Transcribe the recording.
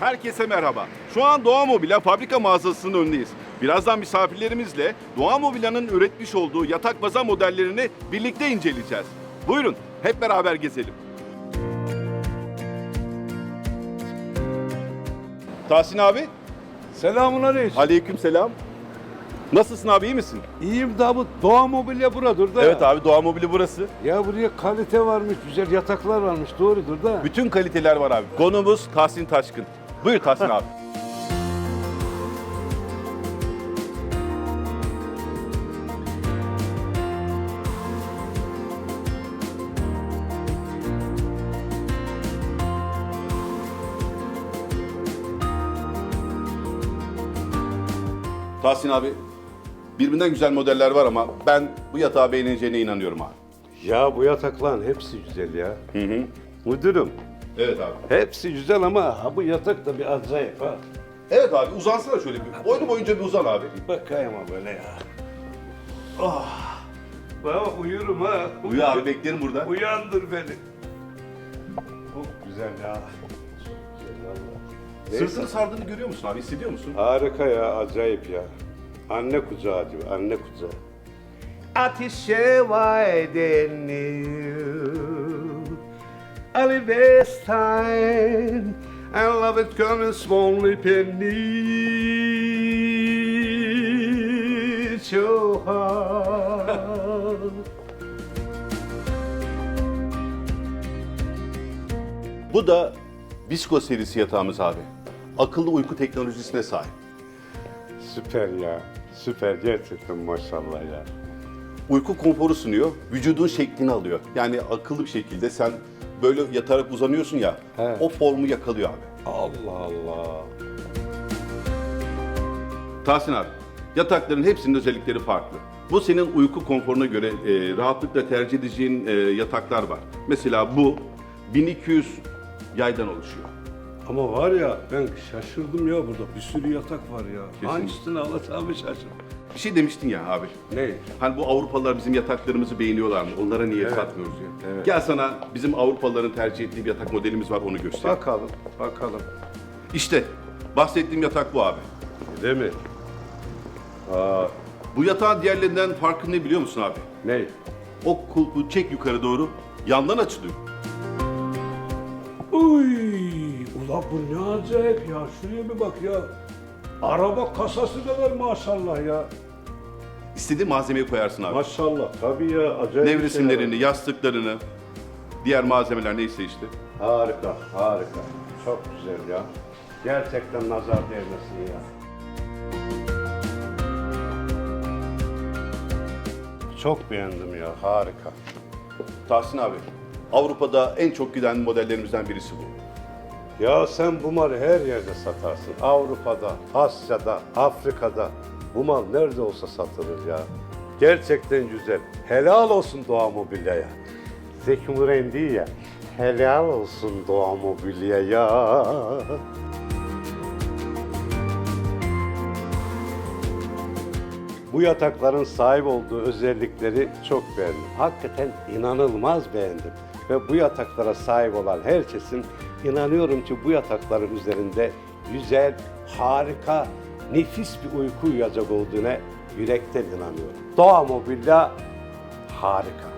Herkese merhaba. Şu an Doğa Mobilya fabrika mağazasının önündeyiz. Birazdan misafirlerimizle Doğa Mobilya'nın üretmiş olduğu yatak baza modellerini birlikte inceleyeceğiz. Buyurun hep beraber gezelim. Tahsin abi, Selamun aleyküm. aleyküm selam. Nasılsın abi iyi misin? İyiyim Davut. Doğa mobilya buradır da. Evet abi Doğa Mobilya burası. Ya buraya kalite varmış, güzel yataklar varmış. Doğrudur da. Bütün kaliteler var abi. Konumuz Tahsin Taşkın. Buyur Tahsin abi. Tahsin abi, birbirinden güzel modeller var ama ben bu yatağı beğeneceğine inanıyorum abi. Ya bu yatakların hepsi güzel ya. Hı hı. Müdürüm, Evet abi. hepsi güzel ama ha, bu yatak da bir acayip ha. Evet abi uzansana şöyle bir. Boynu boyunca bir uzan abi. Bakayım ha böyle ya. Oh. Baba uyurum ha. Uyu abi beklerim burada. Uyandır beni. Çok güzel ya. Sırtını sardığını görüyor musun abi? Hissediyor musun? Harika ya, acayip ya. Anne kucağı gibi, anne kucağı. Ateşe vay denir Alivestein And love it comes only penny So hard Bu da Visco serisi yatağımız abi. Akıllı uyku teknolojisine sahip. Süper ya, süper gerçekten maşallah ya. Uyku konforu sunuyor, vücudun şeklini alıyor. Yani akıllı bir şekilde sen böyle yatarak uzanıyorsun ya, He. o formu yakalıyor abi. Allah Allah. Tahsin abi, yatakların hepsinin özellikleri farklı. Bu senin uyku konforuna göre e, rahatlıkla tercih edeceğin e, yataklar var. Mesela bu 1200 yaydan oluşuyor. Ama var ya ben şaşırdım ya burada bir sürü yatak var ya. Hangisini alacağımı şaşırdım. Bir şey demiştin ya abi. Ne? Hani bu Avrupalılar bizim yataklarımızı beğeniyorlar mı? Onlara niye Evet. satmıyoruz diye. Evet. Gel sana bizim Avrupalıların tercih ettiği bir yatak modelimiz var onu göster. Bakalım, bakalım. İşte bahsettiğim yatak bu abi. Değil mi? Aa, Bu yatağın diğerlerinden farkı ne biliyor musun abi? ne? O kulpu çek yukarı doğru yandan açılıyor. Uy, ula bu ne acayip ya. Şuraya bir bak ya. Araba kasası kadar maşallah ya. İstediğin malzemeyi koyarsın abi. Maşallah tabii ya acayip. Nevresimlerini, şey yastıklarını, diğer malzemeler neyse işte. Harika, harika. Çok güzel ya. Gerçekten nazar değmesin ya. Çok beğendim ya, harika. Tahsin abi, Avrupa'da en çok giden modellerimizden birisi bu. Ya sen bu malı her yerde satarsın. Avrupa'da, Asya'da, Afrika'da. Bu mal nerede olsa satılır ya. Gerçekten güzel. Helal olsun Doğa Mobilya'ya. Zeki Müren değil ya. Helal olsun Doğa Mobilya'ya. Bu yatakların sahip olduğu özellikleri çok beğendim. Hakikaten inanılmaz beğendim. Ve bu yataklara sahip olan herkesin inanıyorum ki bu yatakların üzerinde güzel, harika, nefis bir uyku uyuyacak olduğuna yürekten inanıyorum. Doğa Mobilya harika.